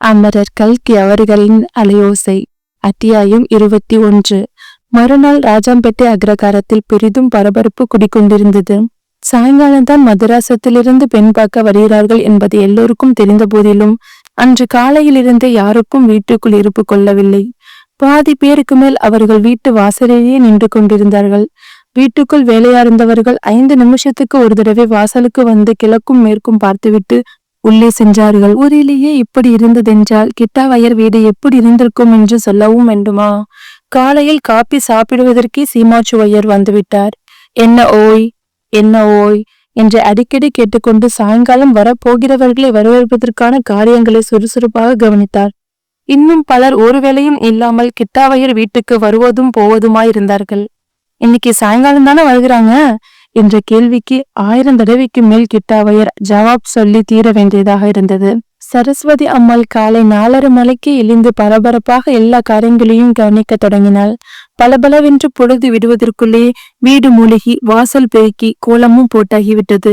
அமரர் கல்கி அவர்களின் அலையோசை. அத்தியாயம் இருபத்தி ஒன்று. மறுநாள் ராஜாம்பேட்டை அக்ரகாரத்தில் பெரிதும் பரபரப்பு குடிக்கொண்டிருந்தது சாயங்காலம்தான் மதராசத்திலிருந்து பெண் பார்க்க வருகிறார்கள் என்பது எல்லோருக்கும் தெரிந்த போதிலும் அன்று காலையிலிருந்தே யாருக்கும் வீட்டுக்குள் இருப்பு கொள்ளவில்லை. பாதி பேருக்கு மேல் அவர்கள் வீட்டு வாசலிலேயே நின்று கொண்டிருந்தார்கள். வீட்டுக்குள் வேலையார்ந்தவர்கள் ஐந்து நிமிஷத்துக்கு ஒரு தடவை வாசலுக்கு வந்து கிழக்கும் மேற்கும் பார்த்துவிட்டு உள்ளே சென்றார்கள். ஊரிலேயே இப்படி இருந்ததென்றால் கிட்டாவயர் வீடு எப்படி இருந்திருக்கும் என்று சொல்லவும் வேண்டுமா? காலையில் காப்பி சாப்பிடுவதற்கே சீமாச்சுவையர் வந்துவிட்டார். என்ன ஓய் என்ன ஓய் என்று அடிக்கடி கேட்டுக்கொண்டு சாயங்காலம் வரப்போகிறவர்களை வரவேற்பதற்கான காரியங்களை சுறுசுறுப்பாக கவனித்தார். இன்னும் பலர் ஒரு வேளையும் இல்லாமல் கிட்டாவையர் வீட்டுக்கு வருவதும் போவதுமாயிருந்தார்கள். இன்னைக்கு சாயங்காலம் தானே வருகிறாங்க? என்ற கேள்விக்கு ஆயிரம் தடவைக்கு மேல் கிட்டாவையர் ஜவாப் சொல்லி தீர வேண்டியதாக இருந்தது. சரஸ்வதி அம்மாள் காலை நாலரை மலைக்கு எழுந்து பரபரப்பாக எல்லா காரியங்களையும் கவனிக்க தொடங்கினாள். பலபலவென்று பொழுது விடுவதற்குள்ளே வீடு மூழ்கி வாசல் பெருக்கி கோலமும் போட்டாகிவிட்டது.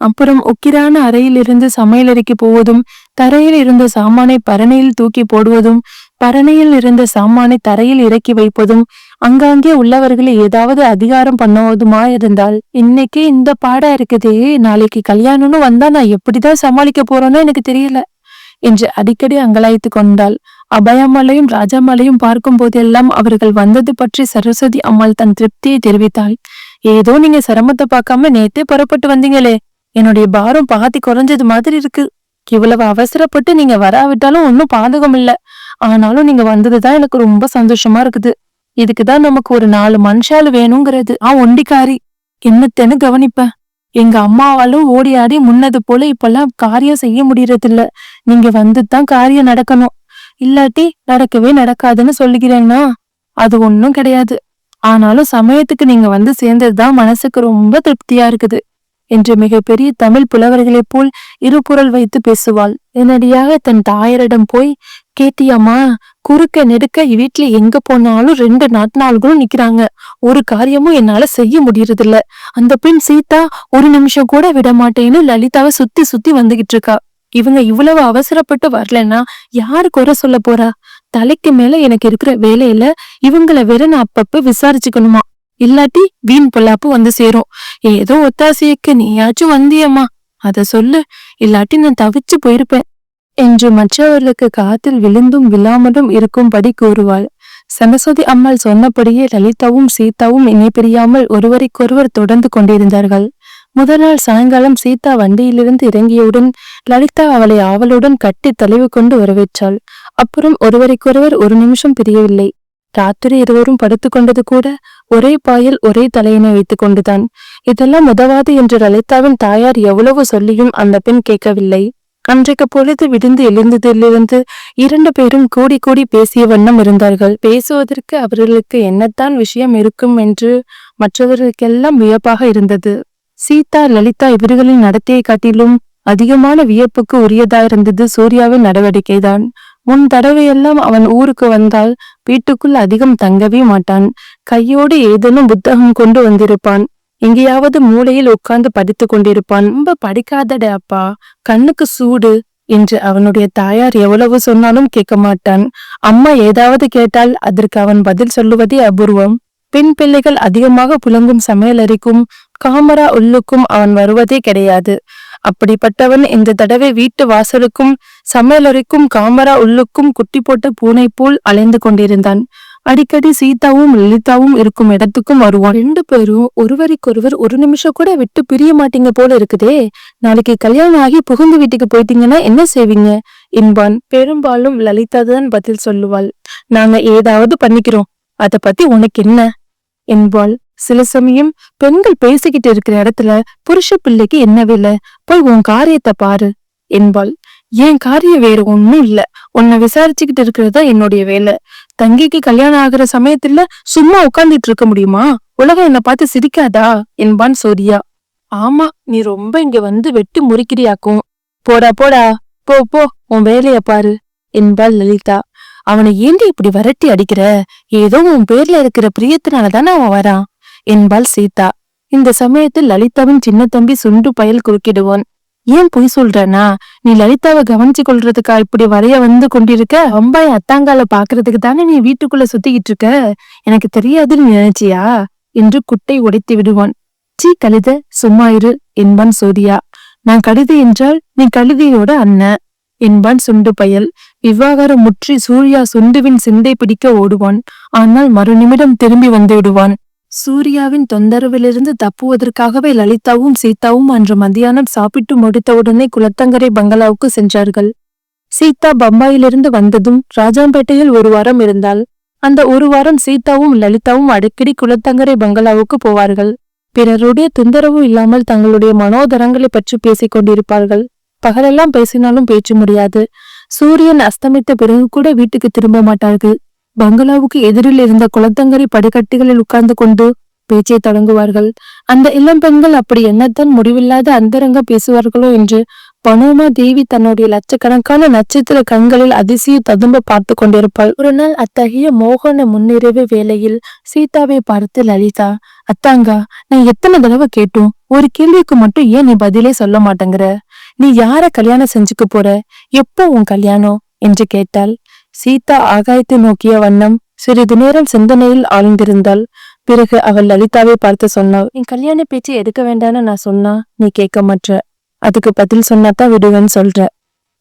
அப்புறம் உக்கிரான அறையிலிருந்து சமையலறைக்கு போவதும் தரையில் இருந்த சாமானை பரணையில் தூக்கி போடுவதும் பரணையில் இருந்த சாமானை தரையில் இறக்கி வைப்பதும் அங்காங்கே உள்ளவர்களை ஏதாவது அதிகாரம் பண்ணுவதுமா இருந்தால் இன்னைக்கு இந்த பாடா இருக்குதே நாளைக்கு கல்யாணம்னு வந்தா நான் எப்படிதான் சமாளிக்க போறேனோ எனக்கு தெரியல என்று அடிக்கடி அங்கலாய்த்து கொண்டாள். அபயமலையும் ராஜாமலையும் பார்க்கும் போதெல்லாம் அவர்கள் வந்தது பற்றி சரஸ்வதி அம்மாள் தன் திருப்தியை தெரிவித்தாள். ஏதோ நீங்க சிரமத்தை பார்க்காம நேத்தே புறப்பட்டு வந்தீங்களே என்னுடைய பாரம் பாதி குறைஞ்சது மாதிரி இருக்கு. இவ்வளவு அவசரப்பட்டு நீங்க வராவிட்டாலும் ஒன்னும் பாதகம் இல்ல ஆனாலும் நீங்க வந்ததுதான் எனக்கு ரொம்ப சந்தோஷமா இருக்குது. இதுக்குதான் நமக்கு ஒரு நாலு மனுஷாலு வேணுங்கிறது. ஆ ஒண்டிக்காரி என்னத்தேன்னு கவனிப்பேன். எங்க அம்மாவாலும் ஓடி ஆடி முன்னது போல இப்பெல்லாம் காரியம் செய்ய முடியறதில்ல. நீங்க வந்துதான் காரியம் நடக்கணும். இல்லாட்டி நடக்கவே நடக்காதுன்னு சொல்லிக்கிறேன்னா அது ஒண்ணும் கிடையாது. ஆனாலும் சமயத்துக்கு நீங்க வந்து சேர்ந்ததுதான் மனசுக்கு ரொம்ப திருப்தியா இருக்குது. என்று மிகப்பெரிய தமிழ் புலவர்களைப் போல் இருபுரல் வைத்து பேசுவாள். உடனடியாக தன் தாயரிடம் போய் கேட்டியம்மா குறுக்க நெடுக்க வீட்டுல எங்க போனாலும் ரெண்டு நாட்நாள்களும் நிக்கிறாங்க. ஒரு காரியமும் என்னால செய்ய முடியறதில்ல. அந்த பெண் சீதா ஒரு நிமிஷம் கூட விட மாட்டேன்னு லலிதாவை சுத்தி சுத்தி வந்துகிட்டு இருக்கா. இவங்க இவ்வளவு அவசரப்பட்டு வரலன்னா யாரு குறை சொல்ல போறா? தலைக்கு மேல எனக்கு இருக்கிற வேலையில இவங்கள வேற நான் அப்பப்ப விசாரிச்சுக்கணுமா? இல்லாட்டி வீண் பொல்லாப்பு வந்து சேரும். ஏதோ ஒத்தாசையக்கு நீயாச்சும் வந்தியம்மா. அத சொல்லு. இல்லாட்டி நான் தவிச்சு போயிருப்பேன். என்று மற்றவர்களுக்கு காத்தில் விழுந்தும் விழாமலும் இருக்கும்படி கூறுவாள். சரஸ்வதி அம்மாள் சொன்னபடியே லலிதாவும் சீதாவும் இணை பிரியாமல் ஒருவருக்கொருவர் தொடர்ந்து கொண்டிருந்தார்கள். முதல் நாள் சாயங்காலம் சீதா வண்டியிலிருந்து இறங்கியவுடன் லலிதா அவளை ஆவலுடன் கட்டி தழுவி கொண்டு வரவேற்றாள். அப்புறம் ஒருவருக்கொருவர் ஒரு நிமிஷம் பிரியவில்லை. ராத்திரி இருவரும் படுத்துக்கொண்டது கூட ஒரே பாயில் ஒரே தலையினை வைத்துக் கொண்டுதான். இதெல்லாம் உதவாது என்று லலிதாவின் தாயார் எவ்வளவு சொல்லியும் அந்த பெண் கேட்கவில்லை. அன்றைக்கு பொழுது விடிந்து எழுந்ததிலிருந்து இரண்டு பேரும் கூடி கூடி பேசிய வண்ணம் இருந்தார்கள். பேசுவதற்கு அவர்களுக்கு என்னத்தான் விஷயம் இருக்கும் என்று மற்றவர்களுக்கெல்லாம் வியப்பாக இருந்தது. சீதா லலிதா இவர்களின் நடத்தையை காட்டிலும் அதிகமான வியப்புக்கு உரியதாயிருந்தது சூர்யாவின் நடவடிக்கைதான். முன் தடவையெல்லாம் அவன் ஊருக்கு வந்தால் வீட்டுக்குள் அதிகம் தங்கவே மாட்டான். கையோடு ஏதேனும் புத்தகம் கொண்டு வந்திருப்பான். எங்கேயாவது மூளையில் உட்கார்ந்து படித்து கொண்டிருப்பான். ரொம்ப படிக்காதடே அப்பா. கண்ணுக்கு சூடு என்று அவனுடைய தாயார் எவ்வளவு சொன்னாலும் கேட்க மாட்டான். அம்மா ஏதாவது கேட்டால் அதற்கு அவன் பதில் சொல்லுவதே அபூர்வம். பெண் பிள்ளைகள் அதிகமாக புலங்கும் சமையலறைக்கும் காமரா உள்ளுக்கும் அவன் வருவதே கிடையாது. அப்படிப்பட்டவன் இந்த தடவை வீட்டு வாசலுக்கும் சமையலறைக்கும் காமரா உள்ளுக்கும் குட்டி போட்ட பூனை போல் அலைந்து கொண்டிருந்தான். அடிக்கடி சீதாவும் லலிதாவும் இருக்கும் இடத்துக்கும் வருவான் ரெண்டு பேரும் ஒருவருக்கொருவர் ஒரு நிமிஷம் கூட விட்டு பிரிய மாட்டீங்க போல இருக்குதே. நாளைக்கு கல்யாணம் ஆகி புகுந்து வீட்டுக்கு போயிட்டீங்கன்னா என்ன செய்வீங்க? என்பான். பெரும்பாலும் லலிதா தான் பதில் சொல்லுவாள். நாங்க ஏதாவது பண்ணிக்கிறோம். அத பத்தி உனக்கு என்ன? என்பாள். சில சமயம் பெண்கள் பேசிக்கிட்டு இருக்கிற இடத்துல புருஷ பிள்ளைக்கு என்ன வேலை? போய் உன் காரியத்தை பாரு என்பாள். என் காரியம் வேற ஒண்ணும் இல்ல. உன்னை விசாரிச்சுக்கிட்டு இருக்கிறதா என்னுடைய வேலை. தங்கிக்கு கல்யாணம் ஆகுற சமயத்துல சும்மா உட்கார்ந்துட்டு இருக்க முடியுமா? உலகம் என்னை பார்த்து சிரிக்காதா? என்பான் சூர்யா ஆமா நீ ரொம்ப இங்க வந்து வெட்டி முறிக்கிறியாக்கும். போடா போடா. போ போ. உன் வேலைய பாரு என்பாள் லலிதா. அவனை ஏண்டி இப்படி வரட்டி அடிக்கிற? ஏதோ உன் பேர்ல இருக்கிற பிரியத்தினால தானே அவன் வரான் என்பாள் சீதா. இந்த சமயத்தில் லலிதாவின் சின்ன தம்பி சுண்டு பயல் குறுக்கிடுவான். ஏன் பொய் சொல்றனா நீ லலிதாவை கவனிச்சு கொள்றதுக்கா இப்படி வரைய வந்து கொண்டிருக்க? அம்பாய் அத்தாங்கால பாக்குறதுக்கு தானே நீ வீட்டுக்குள்ள சுத்திக்கிட்டு இருக்க? எனக்கு தெரியாதுன்னு நினைச்சியா? என்று குட்டை உடைத்து விடுவான். சீ கழுத சும்மா இரு என்பான் சூர்யா நான் கழுதை என்றால் நீ கழுதையோட அண்ணன் என்பான் சுண்டு பயல். விவாகரம் முற்றி சூர்யா சுண்டுவின் சிந்தை பிடிக்க ஓடுவான். ஆனால் மறுநிமிடம் திரும்பி வந்து விடுவான். சூர்யாவின் தொந்தரவிலிருந்து தப்புவதற்காகவே லலிதாவும் சீதாவும் அன்று மத்தியானம் சாப்பிட்டு முடித்தவுடனே குளத்தங்கரை பங்களாவுக்கு சென்றார்கள். சீதா பம்பாயிலிருந்து வந்ததும் ராஜாம்பேட்டையில் ஒரு வாரம் இருந்தால் அந்த ஒரு வாரம் சீதாவும் லலிதாவும் அடிக்கடி குளத்தங்கரை பங்களாவுக்கு போவார்கள். பிறருடைய தொந்தரவு இல்லாமல் தங்களுடைய மனோதரங்களை பற்றி பேசிக் கொண்டிருப்பார்கள். பகலெல்லாம் பேசினாலும் பேச்சு முடியாது. சூரியன் அஸ்தமித்த பிறகு கூட வீட்டுக்கு திரும்ப மாட்டார்கள். பங்களாவுக்கு எதிரில் இருந்த குளத்தங்கரை படிக்கட்டுகளில் உட்கார்ந்து கொண்டு பேச்சை தொடங்குவார்கள். அந்த இளம் பெண்கள் அப்படி என்னத்தான் முடிவில்லாத அந்தரங்க பேசுவார்களோ என்று பனோமா தேவி தன்னுடைய லட்சக்கணக்கான நட்சத்திர கண்களில் அதிசய ததும்ப பார்த்து கொண்டிருப்பாள். ஒரு நாள் அத்தகைய மோகன முன்னிறைவு வேளையில் சீதாவை பார்த்து லலிதா அத்தாங்கா நான் எத்தனை தடவை கேட்டோம் ஒரு கேள்விக்கு மட்டும் ஏன் நீ பதிலே சொல்ல மாட்டேங்கிற? நீ யார கல்யாணம் செஞ்சுக்க போற? எப்போ உன் கல்யாணம்? என்று கேட்டாள். சீதா ஆகாயத்தை நோக்கிய வண்ணம் சிறிது நேரம் சிந்தனையில் ஆழ்ந்திருந்தாள். பிறகு அவள் லலிதாவை பார்த்து சொன்னாள் நீ கல்யாண பேச்சு எடுக்க வேண்டாம்னு நான் சொன்னா நீ கேட்க மாட்ட. அதுக்கு பதில் சொன்னாதான் விடுவேன்னு சொல்ற.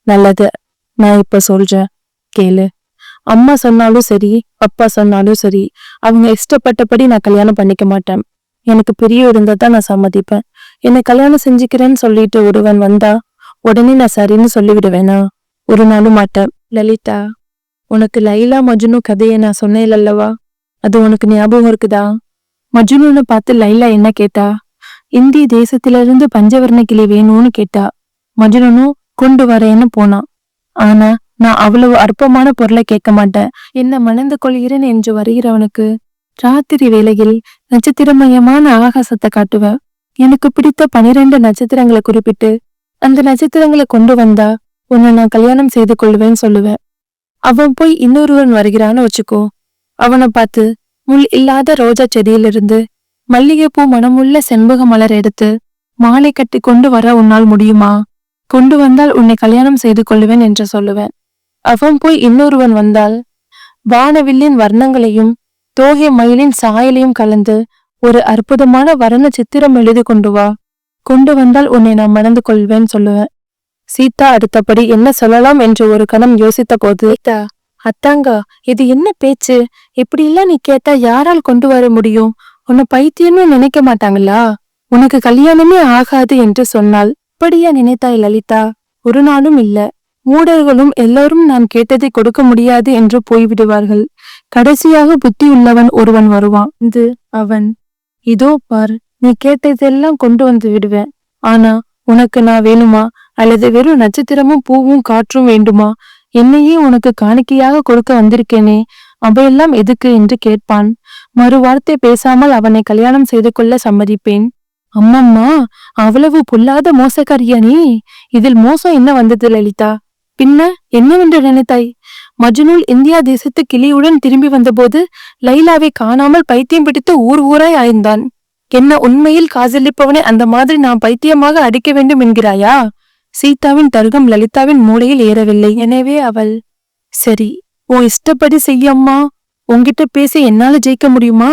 நல்லது நான் இப்ப சொல்றேன். கேளு. அம்மா சொன்னாலும் சரி அப்பா சொன்னாலும் சரி அவங்க இஷ்டப்பட்டபடி நான் கல்யாணம் பண்ணிக்க மாட்டேன். எனக்கு பிரியம் இருந்தா தான் நான் சம்மதிப்பேன். என்னை கல்யாணம் செஞ்சுக்கிறேன்னு சொல்லிட்டு ஒருவன் வந்தா உடனே நான் சரின்னு சொல்லிவிடுவேனா? ஒரு நாளும் மாட்டேன். லலிதா உனக்கு லைலா மஜ்னு கதையை நான் சொன்னேன் அல்லவா அது உனக்கு ஞாபகம் இருக்குதா? மஜ்னுன்னு பார்த்து லைலா என்ன கேட்டா? இந்திய தேசத்திலிருந்து பஞ்சவர்ண கிளி வேணும்னு கேட்டா. மஜ்னுனும் கொண்டு வரேன்னு போனான் ஆனா நான் அவ்வளவு அற்பமான பொருளை கேட்க மாட்டேன். என்ன மணந்து கொள்கிறேன் என்று வருகிறவனுக்கு ராத்திரி வேளையில் நட்சத்திரமயமான ஆகாசத்தை காட்டுவேன். எனக்கு பிடித்த பனிரெண்டு நட்சத்திரங்களை குறிப்பிட்டு அந்த நட்சத்திரங்களை கொண்டு வந்தா உன்னை நான் கல்யாணம் செய்து கொள்வேன்னு சொல்லுவேன். அவன் போய் இன்னொருவன் வருகிறான்னு வச்சுக்கோ. அவனை பார்த்து முள் இல்லாத ரோஜா செடியிலிருந்து மல்லிகைப்பூ மனமுள்ள செண்பக மலர் எடுத்து மாலை கட்டி கொண்டு வர உன்னால் முடியுமா? கொண்டு வந்தால் உன்னை கல்யாணம் செய்து கொள்ளுவேன் என்று சொல்லுவேன். அவன் போய் இன்னொருவன் வந்தால் வானவில்லின் வர்ணங்களையும் தோகை மயிலின் சாயலையும் கலந்து ஒரு அற்புதமான வர்ண சித்திரம் எழுதி கொண்டு வா. கொண்டு வந்தால் உன்னை நான் மணந்து கொள்வேன் சொல்லுவேன். சீதா அடுத்தபடி என்ன சொல்லலாம் என்று ஒரு கணம் யோசித்த போது அத்தாங்கா இது என்ன பேச்சு? இப்படியெல்லாம் நீ கேட்டா யாரால் கொண்டு வர முடியும்? உன்னை பைத்தியம்னு நினைக்க மாட்டாங்களா? உனக்கு கல்யாணமே ஆகாது என்று சொன்னாள் இப்படியா நினைத்தாய் லலிதா? ஒரு நாளும் இல்ல. மூடர்களும் எல்லாரும் நான் கேட்டதை கொடுக்க முடியாது என்று போய்விடுவார்கள். கடைசியாக புத்தி உள்ளவன் ஒருவன் வருவான். இது அவன். இதோ பார் நீ கேட்டதெல்லாம் கொண்டு வந்து விடுவேன். ஆனா உனக்கு நான் வேணுமா? அல்லது வெறும் நட்சத்திரமும் பூவும் காற்றும் வேண்டுமா? என்னையே உனக்கு காணிக்கையாக கொடுக்க வந்திருக்கேனே அவையெல்லாம் எதுக்கு என்று கேட்பான். மறு வார்த்தை பேசாமல் அவனை கல்யாணம் செய்து கொள்ள சம்மதிப்பேன். அம்மம்மா அவ்வளவு பொல்லாத மோசக்காரியா நீ? இதில் மோசம் என்ன வந்தது லலிதா? பின்ன என்னவென்று நினைத்தாய்? மஜ்னூல் இந்தியா தேசத்து கிளியுடன் திரும்பி வந்தபோது லைலாவை காணாமல் பைத்தியம் பிடித்து ஊர் ஊராய் ஆய்ந்தான். என்ன உண்மையில் காதலிப்பவனை அந்த மாதிரி நான் பைத்தியமாக அடிக்க வேண்டும் என்கிறாயா? சீதாவின் தருகம் லலிதாவின் மூளையில் ஏறவில்லை. எனவே அவள் சரி உன் இஷ்டப்படி செய்யம்மா உன்கிட்ட பேசி என்னால ஜெயிக்க முடியுமா?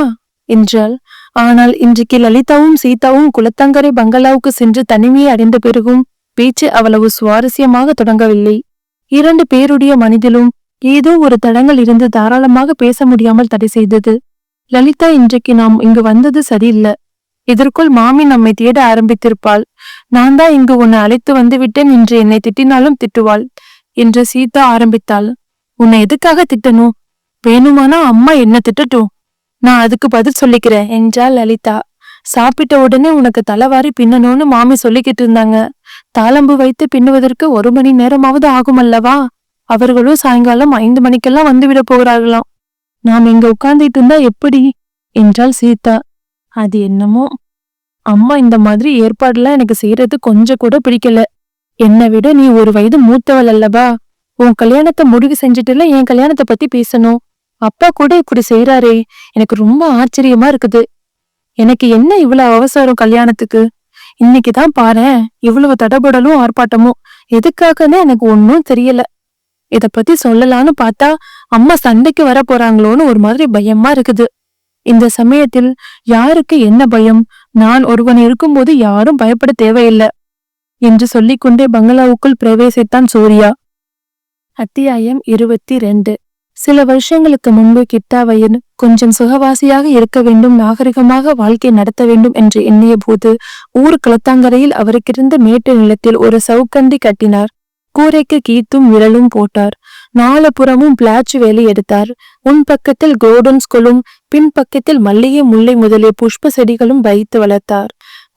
என்றாள். ஆனால் இன்றைக்கு லலிதாவும் சீதாவும் குளத்தங்கரை பங்களாவுக்கு சென்று தனிமையை அடைந்த பிறகும் பேச்சு அவ்வளவு சுவாரஸ்யமாக தொடங்கவில்லை. இரண்டு பேருடைய மனிதிலும் ஏதோ ஒரு தடங்கள் இருந்து தாராளமாக பேச முடியாமல் தடை செய்தது. லலிதா இன்றைக்கு நாம் இங்கு வந்தது சரியில்லை. இதற்குள் மாமி நம்மை தேட ஆரம்பித்திருப்பாள். நான் தான் இங்கு உன்னை அழைத்து வந்து விட்டேன் என்று என்னை திட்டினாலும் திட்டுவாள் என்று சீதா ஆரம்பித்தாள். உன்னை எதுக்காக திட்டணும்? வேணுமானா அம்மா என்ன திட்டட்டும்? நான் அதுக்கு பதில் சொல்லிக்கிறேன் என்றாள் லலிதா. சாப்பிட்ட உடனே உனக்கு தலைவாரி பின்னணும்னு மாமி சொல்லிக்கிட்டு இருந்தாங்க. தாளம்பு வைத்து பின்னுவதற்கு ஒரு மணி நேரமாவது ஆகும் அல்லவா அவர்களும் சாயங்காலம் ஐந்து மணிக்கெல்லாம் வந்துவிட போகிறார்களாம். நாம் இங்க உட்கார்ந்துட்டு இருந்தா எப்படி? என்றாள் சீதா. அது என்னமோ அம்மா இந்த மாதிரி ஏற்பாடுலாம் எனக்கு செய்யறது கொஞ்சம் கூட பிடிக்கல. என்னை விட நீ ஒரு வயது மூத்தவள் அல்லவா? உன் கல்யாணத்தை முடிவு செஞ்சுட்டுல என் கல்யாணத்தை பத்தி பேசணும். அப்பா கூட இப்படி செய்யறாரே எனக்கு ரொம்ப ஆச்சரியமா இருக்குது. எனக்கு என்ன இவ்வளவு அவசரம் கல்யாணத்துக்கு? இன்னைக்குதான் பாரேன் இவ்வளவு தடபடலும் ஆர்ப்பாட்டமும். எதுக்காகன்னு எனக்கு ஒன்னும் தெரியல. இத பத்தி சொல்லலாம்னு பார்த்தா அம்மா சண்டைக்கு வர போறாங்களோன்னு ஒரு மாதிரி பயமா இருக்குது. இந்த சமயத்தில் யாருக்கு என்ன பயம்? நான் ஒருவன் இருக்கும்போது யாரும் பயப்பட தேவையில்லை என்று சொல்லிக்கொண்டே பங்களாவுக்குள் பிரவேசித்தான் சூர்யா. அத்தியாயம் இருபத்தி ரெண்டு சில வருஷங்களுக்கு முன்பு கிட்டாவையன் கொஞ்சம் சுகவாசியாக இருக்க வேண்டும் நாகரிகமாக வாழ்க்கை நடத்த வேண்டும் என்று எண்ணிய போது ஊர் குளத்தாங்கரையில் அவருக்கிருந்த மேட்டு நிலத்தில் ஒரு சவுக்கண்டி கட்டினார். கூரைக்கு கீத்தும் விரலும் போட்டார். நாலு புறமும் பிளாச்சு வேலி எடுத்தார். உன் பக்கத்தில் கோடன்ஸ் கொலும் பின் பக்கத்தில் மல்லிகை முல்லை முதலிய புஷ்ப செடிகளும் வைத்து வளர்த்தார்.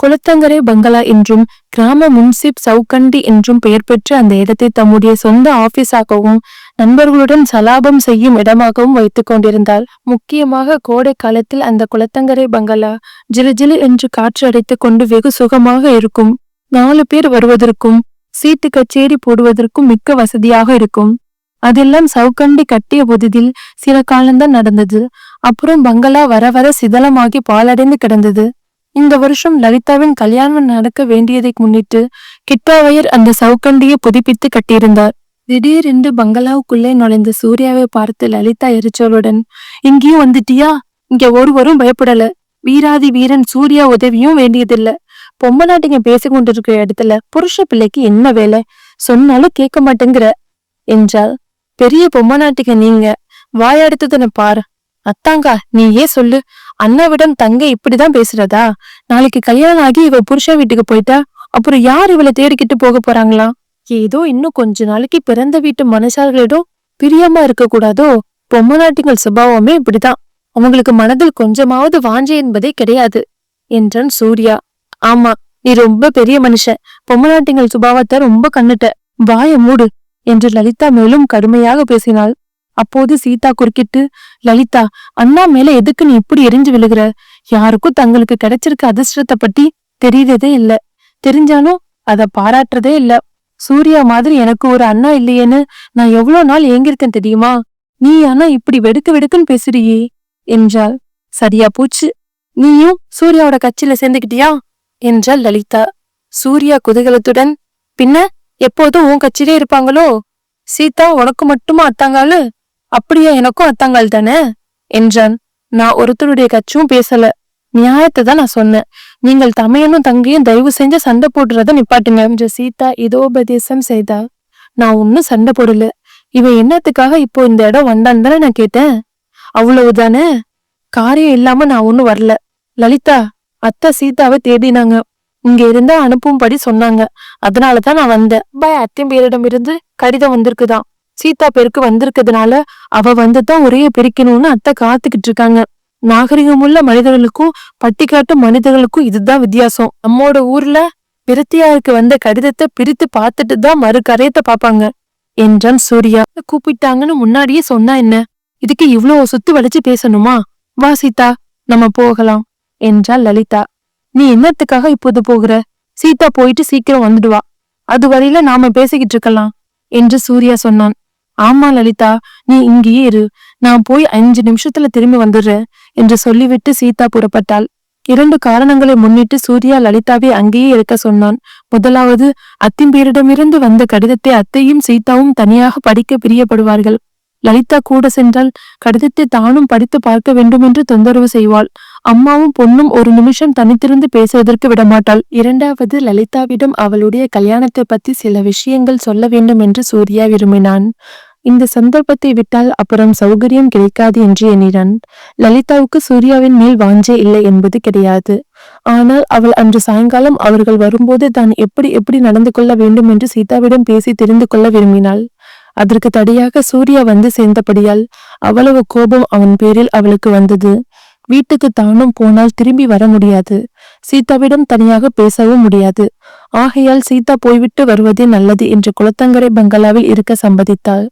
குளத்தங்கரை பங்களா என்றும் கிராம முன்சிப் சவுக்கண்டி என்றும் பெயர் பெற்று அந்த இடத்தை தம்முடைய சொந்த ஆபீஸாகவும் நண்பர்களுடன் சலாபம் செய்யும் இடமாகவும் வைத்துக் கொண்டிருந்தார். முக்கியமாக கோடை காலத்தில் அந்த குளத்தங்கரை பங்களா ஜிலுஜிலு என்று காற்று அடைத்துக் கொண்டு வெகு சுகமாக இருக்கும். நாலு பேர் வருவதற்கும் சீட்டு கச்சேரி போடுவதற்கும் மிக்க வசதியாக இருக்கும். அதெல்லாம் சவுக்கண்டி கட்டிய புதிதில் சில காலம்தான் நடந்தது. அப்புறம் பங்களா வர வர சிதலமாகி பாலடைந்து கிடந்தது. இந்த வருஷம் லலிதாவின் கல்யாணம் நடக்க வேண்டியதை முன்னிட்டு கிட்டாவையர் அந்த சவுக்கண்டியை புதுப்பித்து கட்டியிருந்தார். திடீரென்று பங்களாவுக்குள்ளே நுழைந்த சூர்யாவை பார்த்து லலிதா எரிச்சலுடன் இங்கேயும் வந்துட்டியா? இங்க ஒருவரும் பயப்படல. வீராதி வீரன் சூர்யா உதவியும் வேண்டியதில்ல. பொம்மநாட்டிங்க பேசி கொண்டிருக்கிற இடத்துல புருஷ பிள்ளைக்கு என்ன வேலை? சொன்னாலும் கேட்க மாட்டேங்கிற என்றாள். பெரிய பொம்மநாட்டிக நீங்க வாயெடுத்ததுன்னு பாரு. அத்தாங்கா நீ ஏன் சொல்லு. அண்ணாவிடம் தங்கை இப்படிதான் பேசுறதா? நாளைக்கு கல்யாணம் ஆகி இவ புருஷன் வீட்டுக்கு போயிட்டா? அப்புறம் யார் இவளை தேடிக்கிட்டு போக போறாங்களா? ஏதோ இன்னும் கொஞ்ச நாளைக்கு பிறந்த வீட்டு மனுஷர்களிடம் பிரியமா இருக்க கூடாதோ? பொம்மநாட்டிகள் சுபாவமே இப்படிதான். அவங்களுக்கு மனதில் கொஞ்சமாவது வாஞ்சை என்பதே கிடையாது என்றான் சூர்யா. ஆமா நீ ரொம்ப பெரிய மனுஷன். பொம்மநாட்டிகள் சுபாவத்தை ரொம்ப கண்ணுட்ட. வாய மூடு. என்று லலிதா மேலும் கடுமையாக பேசினாள். அப்போது சீதா குறுக்கிட்டு லலிதா அண்ணா மேல எதுக்கு நீ இப்படி எரிஞ்சு விழுகிற? யாருக்கும் தங்களுக்கு கிடைச்சிருக்க அதிர்ஷ்டத்தை பத்தி தெரியறதே இல்ல. தெரிஞ்சாலும் அத பாராட்டுறதே இல்ல. சூர்யா மாதிரி எனக்கு ஒரு அண்ணா இல்லையேன்னு நான் எவ்வளவு நாள் ஏங்கிருக்கேன் தெரியுமா? நீ ஆனா இப்படி வெடுக்கு வெடுக்குன்னு பேசுறியே என்றாள். சரியா போச்சு. நீயும் சூர்யாவோட கட்சியில சேர்ந்துக்கிட்டியா? என்றாள் லலிதா. சூர்யா குதூகலத்துடன் பின்ன எப்போதும் உன் கட்சியிலே இருப்பாங்களோ? சீதா உனக்கு மட்டுமா அத்தாங்காலு அப்படியா எனக்கும் அத்தாங்கால் தானே? என்றான். நான் ஒருத்தருடைய கட்சியும் பேசல. நியாயத்தை தான் நான் சொன்னேன். நீங்கள் தமையனும் தங்கையும் தயவு செஞ்சு சண்டை போடுறத நிப்பாட்டுங்க என்று சீதா இதோபதேசம் செய்தா நான் ஒன்னும் சண்டை போடல. இவன் என்னத்துக்காக இப்போ இந்த இடம் வந்தான்னு தானே நான் கேட்டேன். அவ்வளவுதானே காரியம் இல்லாம நான் ஒன்னும் வரல. லலிதா அத்தை சீதாவை தேடினாங்க. இங்க இருந்து அனுப்பும்படி சொன்னாங்க. அதனாலதான் நான் வந்தேன். பாய் அத்தியம் பேரிடம் இருந்து கடிதம் வந்திருக்குதாம் சீதா பேருக்கு வந்திருக்கிறதுனால அவ வந்துதான் ஒரே பிரிக்கணும்னு அத்தை காத்துக்கிட்டு இருக்காங்க. நாகரிகமுள்ள மனிதர்களுக்கும் பட்டிக்காட்டு மனிதர்களுக்கும் இதுதான் வித்தியாசம். நம்மோட ஊர்ல பிரத்தியாருக்கு வந்த கடிதத்தை பிரித்து பார்த்துட்டு தான் மறு கரையத்தை பாப்பாங்க என்றான் சூர்யா. கூப்பிட்டாங்கன்னு முன்னாடியே சொன்னா என்ன? இதுக்கு இவ்வளவு சுத்து வளைச்சு பேசணுமா? வா சீதா நம்ம போகலாம் என்றாள் லலிதா. நீ என்னத்துக்காக இப்போது போகிற? சீதா போயிட்டு சீக்கிரம் வந்துடுவா அது வரையில நாம பேசிக்கிட்டு இருக்கலாம் என்று சூர்யா சொன்னான். ஆமா லலிதா நீ இங்கேயே இரு. நான் போய் அஞ்சு நிமிஷத்துல திரும்பி வந்துடுறேன் என்று சொல்லிவிட்டு சீதா புறப்பட்டாள். இரண்டு காரணங்களை முன்னிட்டு சூர்யா லலிதாவை அங்கேயே இருக்க சொன்னான். முதலாவது அத்திம்பேரிடமிருந்து வந்த கடிதத்தை அத்தையும் சீதாவும் தனியாக படிக்க பிரியப்படுவார்கள். லலிதா கூட சென்றால் கடிதத்தை தானும் படித்து பார்க்க வேண்டும் என்று தொந்தரவு செய்வாள். அம்மாவும் பொண்ணும் ஒரு நிமிஷம் தனித்திருந்து பேசுவதற்கு விடமாட்டாள். இரண்டாவது லலிதாவிடம் அவளுடைய கல்யாணத்தை பத்தி சில விஷயங்கள் சொல்ல வேண்டும் என்று சூர்யா விரும்பினான். இந்த சந்தர்ப்பத்தை விட்டால் அப்புறம் சௌகரியம் கிடைக்காது என்று எண்ணினான். லலிதாவுக்கு சூர்யாவின் மேல் வாஞ்சே இல்லை என்பது கிடையாது. ஆனால் அவள் அன்று சாயங்காலம் அவர்கள் வரும்போது தான் எப்படி எப்படி நடந்து கொள்ள வேண்டும் என்று சீதாவிடம் பேசி தெரிந்து கொள்ள விரும்பினாள். அதற்கு தடையாக சூர்யா வந்து சேர்ந்தபடியால் அவ்வளவு கோபம் அவன் பேரில் அவளுக்கு வந்தது. வீட்டுக்கு தானும் போனால் திரும்பி வர முடியாது. சீதாவிடம் தனியாக பேசவும் முடியாது. ஆகையால் சீதா போய்விட்டு வருவதே நல்லது என்று குளத்தங்கரை பங்களாவில் இருக்க சம்மதித்தாள்.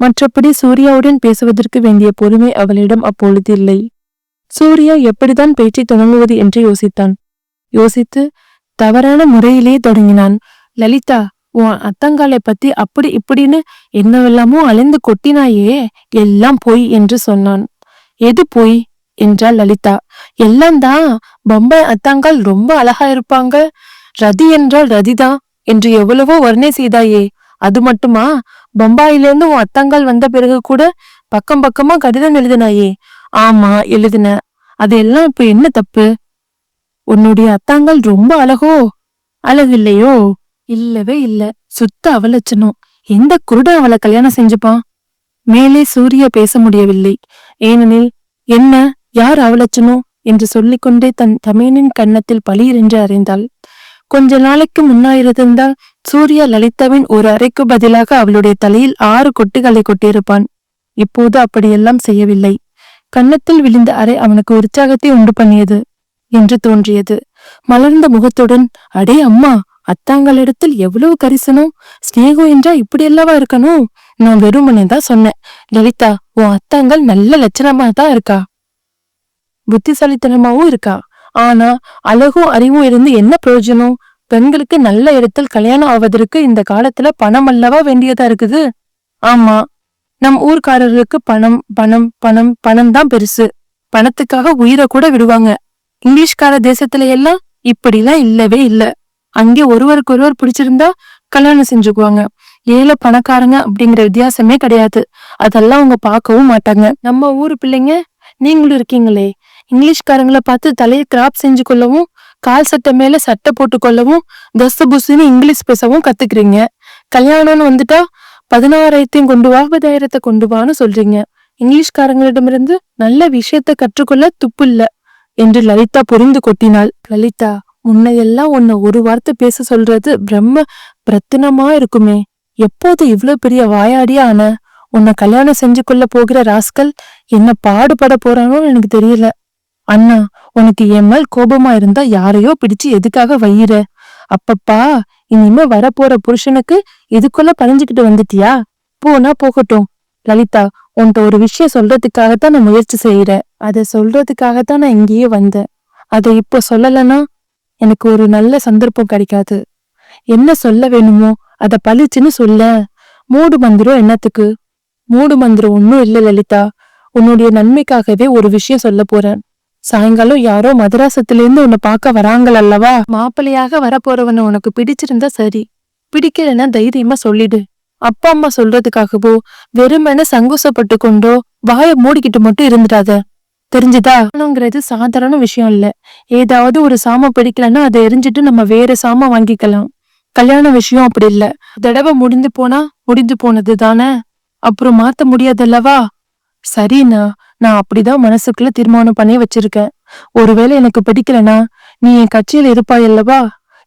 மற்றபடி சூர்யாவுடன் பேசுவதற்கு வேண்டிய பொறுமை அவளிடம் அப்பொழுது இல்லை. சூர்யா எப்படிதான் பேச்சை தொடங்குவது என்று யோசித்தான். யோசித்து தவறான முறையிலே தொடங்கினான். லலிதா உன் அத்தங்காலை பத்தி அப்படி இப்படின்னு என்னவெல்லாமோ அலைந்து கொட்டினாயே எல்லாம் பொய் என்று சொன்னான். எது பொய்? என்றாள் லலிதா. எல்லாம் தான். பம்பாய் அத்தாங்கால் ரொம்ப அழகா இருப்பாங்க. ரதி என்றால் ரதிதான் என்று எவ்வளவோ வர்ணை செய்தாயே. அது மட்டுமா? பம்பாயிலிருந்து உன் அத்தங்கால் வந்த பிறகு கூட பக்கம் பக்கமா கடிதம் எழுதினாயே. ஆமா எழுதின. அதெல்லாம் இப்ப என்ன தப்பு? உன்னுடைய அத்தாங்கள் ரொம்ப அழகோ? அழகில்லையோ? இல்லவே இல்ல. சுத்த அவலட்சணம் எந்த குருடன் அவளை கல்யாணம் செஞ்சுப்பான் மேலே சூரிய பேச முடியவில்லை. ஏனெனில் என்ன யார் அவலட்சணம் என்று சொல்லிக்கொண்டே தன் தமையனின் கன்னத்தில் பளீர் என்று அறிந்தாள். கொஞ்ச நாளைக்கு முன்னாயிருந்தால் சூர்யா லலிதாவின் ஒரு அறைக்கு பதிலாக அவளுடைய தலையில் ஆறு கொட்டுகளை கொட்டியிருப்பான். இப்போது அப்படியெல்லாம் செய்யவில்லை. கன்னத்தில் விழுந்த அறை அவனுக்கு உற்சாகத்தை உண்டு பண்ணியது என்று தோன்றியது. மலர்ந்த முகத்துடன் அடே அம்மா அத்தாங்களிடத்தில் எவ்வளவு கரிசனம் ஸ்நேகம் என்றா இப்படியல்லவா இருக்கணும் நான் வெறுமனே தான் சொன்னேன். லலிதா உன் அத்தாங்கள் நல்ல லட்சணமா தான் இருக்கா? புத்திசாலித்தனமாவும் இருக்கா? ஆனா அழகும் அறிவும் இருந்து என்ன பிரயோஜனம்? பெண்களுக்கு நல்ல இடத்தில் கல்யாணம் ஆவதற்கு இந்த காலத்துல பணம் அல்லவா வேண்டியதா இருக்குது? ஆமா. நம் ஊர்க்காரர்களுக்கு பணம் பணம் பணம் பணம் தான் பெருசு. பணத்துக்காக உயிரை கூட விடுவாங்க. இங்கிலீஷ்கார தேசத்துல எல்லாம் இப்படிலாம் இல்லவே இல்லை. அங்கே ஒருவருக்கு ஒருவர் பிடிச்சிருந்தா கல்யாணம் செஞ்சுக்குவாங்க. ஏழை பணக்காரங்க அப்படிங்கிற வித்தியாசமே கிடையாது. அதெல்லாம் அவங்க பார்க்கவும் மாட்டாங்க. நம்ம ஊரு பிள்ளைங்க நீங்களும் இருக்கீங்களே. இங்கிலீஷ்காரங்களை பார்த்து தலையை கிராப் செஞ்சு கொள்ளவும் கால் சட்டை மேல சட்டை போட்டு கொள்ளவும் தஸ்து புஸ்துன்னு இங்கிலீஷ் பேசவும் கத்துக்கிறீங்க. கல்யாணம்னு வந்துட்டா பதினாறாயிரத்தையும் கொண்டு வா கொண்டு வான்னு சொல்றீங்க. இங்கிலீஷ்காரங்களிடமிருந்து நல்ல விஷயத்த கற்றுக்கொள்ள துப்பு இல்ல என்று லலிதா புரிந்து கொட்டினாள். லலிதா உன்னையெல்லாம் உன்னை ஒரு வார்த்தை பேச சொல்றது பிரம்ம பிரத்தனமா இருக்குமே. எப்போது இவ்வளோ பெரிய வாயாடியா ஆன உன்னை கல்யாணம் செஞ்சு கொள்ள போகிற ராஸ்கல் என்ன பாடுபட போறானோன்னு எனக்கு தெரியல. அண்ணா உனக்கு என் மேல் கோபமா இருந்தா யாரையோ பிடிச்சு எதுக்காக வையிற? அப்பப்பா இனிமே வரப்போற புருஷனுக்கு இதுக்குள்ள பறிஞ்சுக்கிட்டு வந்துட்டியா? போனா போகட்டும். லலிதா உன்கிட்ட ஒரு விஷயம் சொல்றதுக்காகத்தான் நான் முயற்சி செய்யறேன். அதை சொல்றதுக்காகத்தான் நான் இங்கேயே வந்தேன். அதை இப்போ சொல்லலைன்னா எனக்கு ஒரு நல்ல சந்தர்ப்பம் கிடைக்காது. என்ன சொல்ல வேணுமோ அத பளிச்சுன்னு சொல்ல. மூடு மந்திரம் என்னத்துக்கு? மூடு மந்திரம் ஒன்றும் இல்லை லலிதா. உன்னுடைய நன்மைக்காகவே ஒரு விஷயம் சொல்ல போறேன். சாயங்காலம் யாரோ மதராசத்திலேருந்து உன்னை பார்க்க வராங்கள் அல்லவா? மாப்பிள்ளையாக வரப்போறவனை உனக்கு பிடிச்சிருந்தா சரி. பிடிக்கலைன்னா தைரியமா சொல்லிடு. அப்பா அம்மா சொல்றதுக்காகவோ வெறுமனே சங்கோசப்பட்டு கொண்டோ வாயை மூடிக்கிட்டு மட்டும் இருந்துடாத. தெரிஞ்சுதாங்கிறது சாதாரண விஷயம் இல்ல. ஏதாவது ஒரு சாமம் பிடிக்கலன்னா அதை எரிஞ்சிட்டு நம்ம வேற சாமம் வாங்கிக்கலாம். கல்யாண விஷயம் அப்படி இல்ல. தடவை முடிந்து போனா முடிந்து போனது தானே? அப்புறம் மாத்த முடியாதல்லவா சரிண்ணா நான் அப்படிதான் மனசுக்குள்ள தீர்மானம் பண்ணி வச்சிருக்கேன். ஒருவேளை எனக்கு பிடிக்கலனா நீ என் கட்சியில இருப்பாய் அல்லவா?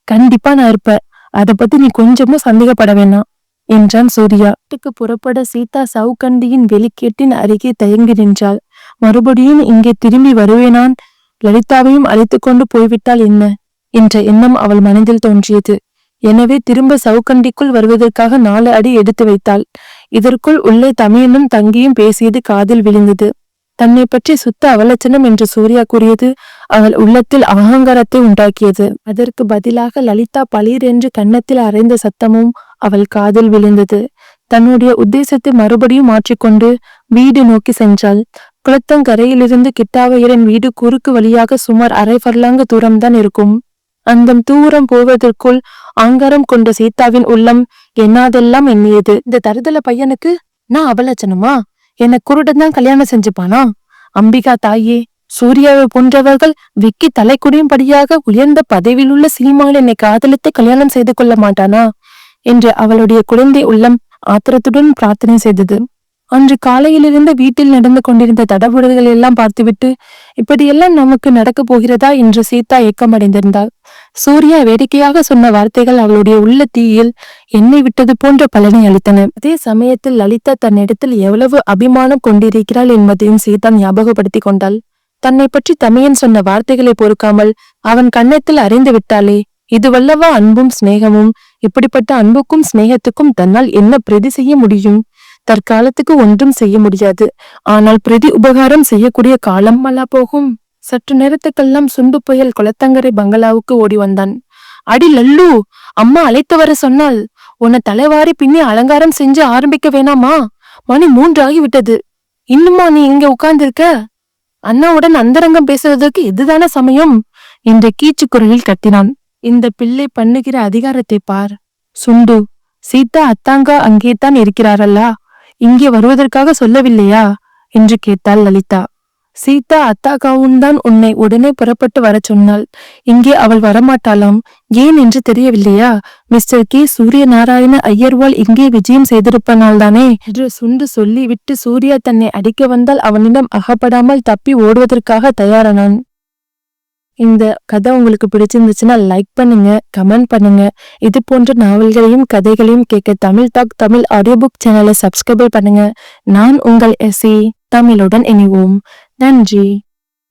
கண்டிப்பா நான் இருப்பேன். அதை பத்தி நீ கொஞ்சமும் சந்தேகப்பட வேணாம் என்றான் சூர்யா. வீட்டுக்கு புறப்பட சீதா சவுக்கண்டியின் வெளிக்கேட்டின் அருகே தயங்கி நின்றாள். மறுபடியும் இங்கே திரும்பி வருவேனான்? லலிதாவையும் அழைத்துக் கொண்டு போய்விட்டால் என்ன? என்ற எண்ணம் அவள் மனதில் தோன்றியது. எனவே திரும்ப சவுக்கண்டிக்குள் வருவதற்காக நாலு அடி எடுத்து வைத்தாள். இதற்குள் உள்ளே தமிழனும் தங்கியும் பேசியது காதில் விழுந்தது. தன்னை பற்றி சுத்த அவலட்சணம் என்று சூர்யா கூறியது அவள் உள்ளத்தில் அகங்காரத்தை உண்டாக்கியது. அதற்கு பதிலாக லலிதா பளீர் என்று கன்னத்தில் அரைந்த சத்தமும் அவள் காதில் விழுந்தது. தன்னுடைய உத்தேசத்தை மறுபடியும் மாற்றிக்கொண்டு வீடு நோக்கி சென்றாள். குளத்தங்கரையிலிருந்து கிட்டாவையரின் வீடு குறுக்கு வழியாக சுமார் அரை பர்லாங்க தூரம்தான் இருக்கும். அந்த தூரம் போவதற்குள் ஆங்காரம் கொண்ட சீதாவின் உள்ளம் என்னாதெல்லாம் எண்ணியது. இந்த தருதல பையனுக்கு நான் அவலட்சணமா? என்ன குருடன் தான் கல்யாணம் செஞ்சுப்பானா? அம்பிகா தாயே சூர்யாவை போன்றவர்கள் விக்கி தலை குடியும்படியாக உயர்ந்த பதவியில் உள்ள சீமாள் என்னை காதலித்து கல்யாணம் செய்து கொள்ள மாட்டானா? என்று அவளுடைய குழந்தை உள்ளம் ஆத்திரத்துடன் பிரார்த்தனை செய்தது. அன்று காலையிலிருந்து வீட்டில் நடந்து கொண்டிருந்த தடபுடல்கள் எல்லாம் பார்த்துவிட்டு இப்படியெல்லாம் நமக்கு நடக்கப் போகிறதா என்று சீதா ஏக்கமடைந்திருந்தாள். சூர்யா வேடிக்கையாக சொன்ன வார்த்தைகள் அவளுடைய உள்ள தீயில் எண்ணெய் விட்டது போன்ற பலனை அளித்தன. அதே சமயத்தில் லலிதா தன்னிடத்தில் எவ்வளவு அபிமானம் கொண்டிருக்கிறாள் என்பதையும் சீதா ஞாபகப்படுத்திக் கொண்டாள். தன்னை பற்றி தமையன் சொன்ன வார்த்தைகளை பொறுக்காமல் அவன் கன்னத்தில் அறிந்து விட்டாளே இதுவல்லவா அன்பும் சிநேகமும் இப்படிப்பட்ட அன்புக்கும் சிநேகத்துக்கும் தன்னால் என்ன பிரதி செய்ய முடியும்? தற்காலத்துக்கு ஒன்றும் செய்ய முடியாது. ஆனால் பிரதி உபகாரம் செய்யக்கூடிய காலம் மல்லா போகும். சற்று நேரத்துக்கெல்லாம் சுண்டு புயல் குளத்தங்கரை பங்களாவுக்கு ஓடி வந்தான். அடி லல்லு அம்மா அழைத்து வர சொன்னால் உன்னை தலைவாரி பின்னி அலங்காரம் செஞ்சு ஆரம்பிக்க வேணாமா? மணி மூன்று ஆகிவிட்டது இன்னுமா நீ இங்க உட்கார்ந்திருக்க? அண்ணாவுடன் அந்தரங்கம் பேசுவதற்கு இதுதான சமயம்? என்ற கீச்சு குரலில் கத்தினான். இந்த பிள்ளை பண்ணுகிற அதிகாரத்தை பார். சுண்டு சீதா அத்தாங்கா அங்கேதான் இருக்கிறாரல்லா. இங்கே வருவதற்காக சொல்லவில்லையா? என்று கேட்டாள் லலிதா. சீதா அத்தாக்காவும் தான் உன்னை உடனே புறப்பட்டு வரச் சொன்னாள். இங்கே அவள் வரமாட்டாளாம். ஏன் என்று தெரியவில்லையா? Mister K. சூரிய நாராயண ஐயர்வால் இங்கே விஜயம் செய்திருப்பனால்தானே? என்று சுண்டு சொல்லி விட்டு சூர்யா தன்னை அடிக்க வந்தால் அவனிடம் அகப்படாமல் தப்பி ஓடுவதற்காக தயாரானான். இந்த கதை உங்களுக்கு பிடிச்சிருந்துச்சுன்னா லைக் பண்ணுங்க கமெண்ட் பண்ணுங்க. இது போன்ற நாவல்களையும் கதைகளையும் கேட்க Tamil talk Tamil audio book சேனலை சப்ஸ்கிரைப் பண்ணுங்க. நான் உங்கள் எஸ்சி தமிழுடன் இணைவோம். நன்றி.